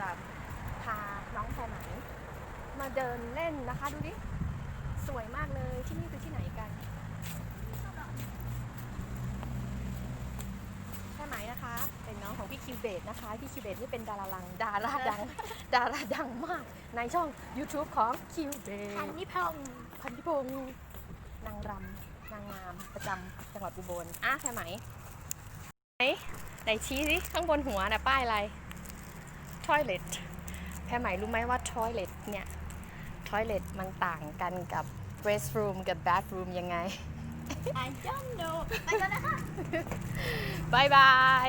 จะพาน้องแพรไหมมาเดินเล่นนะคะ ดูดิ สวยมากเลยที่นี่คือที่ไหนกันใช่ไหมนะคะ เป็นน้องของพี่คิวเบตนะคะ พี่คิวเบตนี่เป็นดาราลังดาราดัง ดาราดังมาก ในช่อง YouTube ของคิวเบตพันนิพงศ์พันธิพงศ์นางรำนางงามประจำจังหวัดอุบลอะใช่ไหมไหนไหนชี้สิข้างบนหัวน่ะป้ายอะไร toilet แพรไหมรู้ไหมว่า toilet เนี่ย toilet มันต่างกันกับ restroom กับ bathroom ยังไงไอ don't know ไปแล้วนะคะบายบาย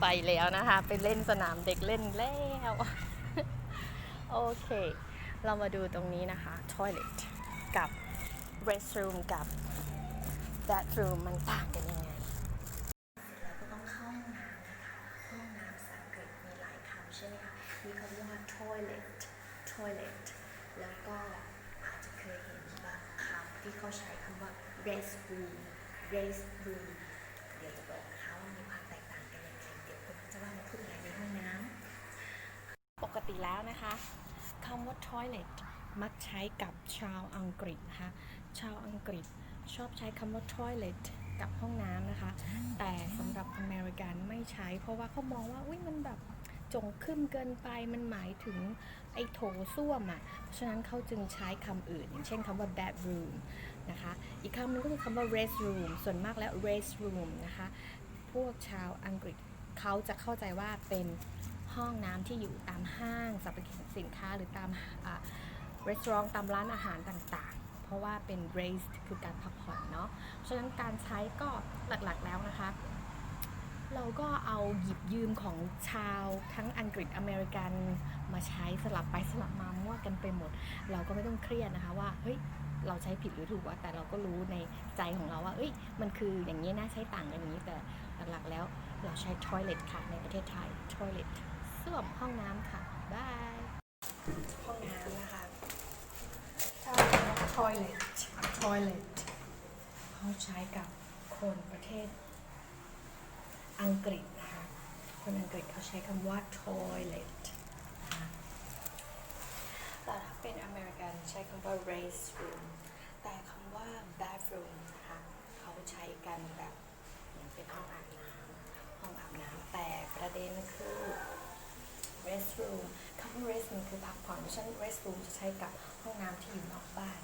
ไปแล้วนะคะ ไปเล่นสนามเด็กเล่นแล้ว โอเค เรามาดูตรงนี้นะคะ toilet กับ restroom กับ bathroom มันต่างกันยังไง toilet toilet แล้วก็อาจจะเคยเห็นบางคำที่เขาใช้คำว่า restroom restroom เดี๋ยวจะบอกนะคะว่ามีความแตกต่างกันยังไงเดี๋ยวคุณจะว่ามาพูดอะไรในห้องน้ำปกติแล้วนะคะคำว่า toilet มักใช้กับชาวอังกฤษนะคะ ชาวอังกฤษชอบใช้คำว่า toilet กับห้องน้ำนะคะ แต่สำหรับอเมริกันไม่ใช้ เพราะว่าเขามองว่าอุ้ยมันแบบ จงขึ้นเกินไปมันหมายถึงไอ้โถส้วมอะ่ะ เพราะฉะนั้นเขาจึงใช้คำอื่น อย่างเช่นคำว่า bedroom นะคะ อีกคำหนึงก็คือคำว่า restroom ส่วนมากแล้ว restroom นะคะ พวกชาวอังกฤษเขาจะเข้าใจว่าเป็นห้องน้ำที่อยู่ตามห้างสรรพสินค้าหรือตามอ่านตามร้านอาหารต่างๆ เพราะว่าเป็น raised คือการพักผ่อนเนาะฉะนั้นการใช้ก็หลักๆแล้วนะคะ เราก็เอาหยิบยืมของชาวทั้งอังกฤษอเมริกันมาใช้สลับไปสลับมามั่วกันไปหมด เราก็ไม่ต้องเครียดนะคะว่าเฮ้ยเราใช้ผิดหรือถูกว่าแต่เราก็รู้ในใจของเราว่าเอ้ยมันคืออย่างนี้นะใช้ต่างกันอย่างนี้แต่หลักๆแล้วเราใช้ toilet ค่ะในประเทศไทย toilet ส้วมห้องน้ำค่ะบายห้องน้ำนะคะถ้า toilet toilet เขาใช้กับคนประเทศ อังกฤษนะคะ คนอังกฤษเขาใช้คำว่า toilet นะคะแต่ถ้าเป็นอเมริกันใช้คำว่า restroom แต่คำว่า bathroom นะคะเขาใช้กันแบบเหมือนเป็นห้องอาบน้ำห้องอาบน้ำแต่ประเด็นคือ restroom คำว่า restroom คือพักผ่อนเพราะฉะนั้น restroom จะใช้กับห้องน้ำที่อยู่นอกบ้าน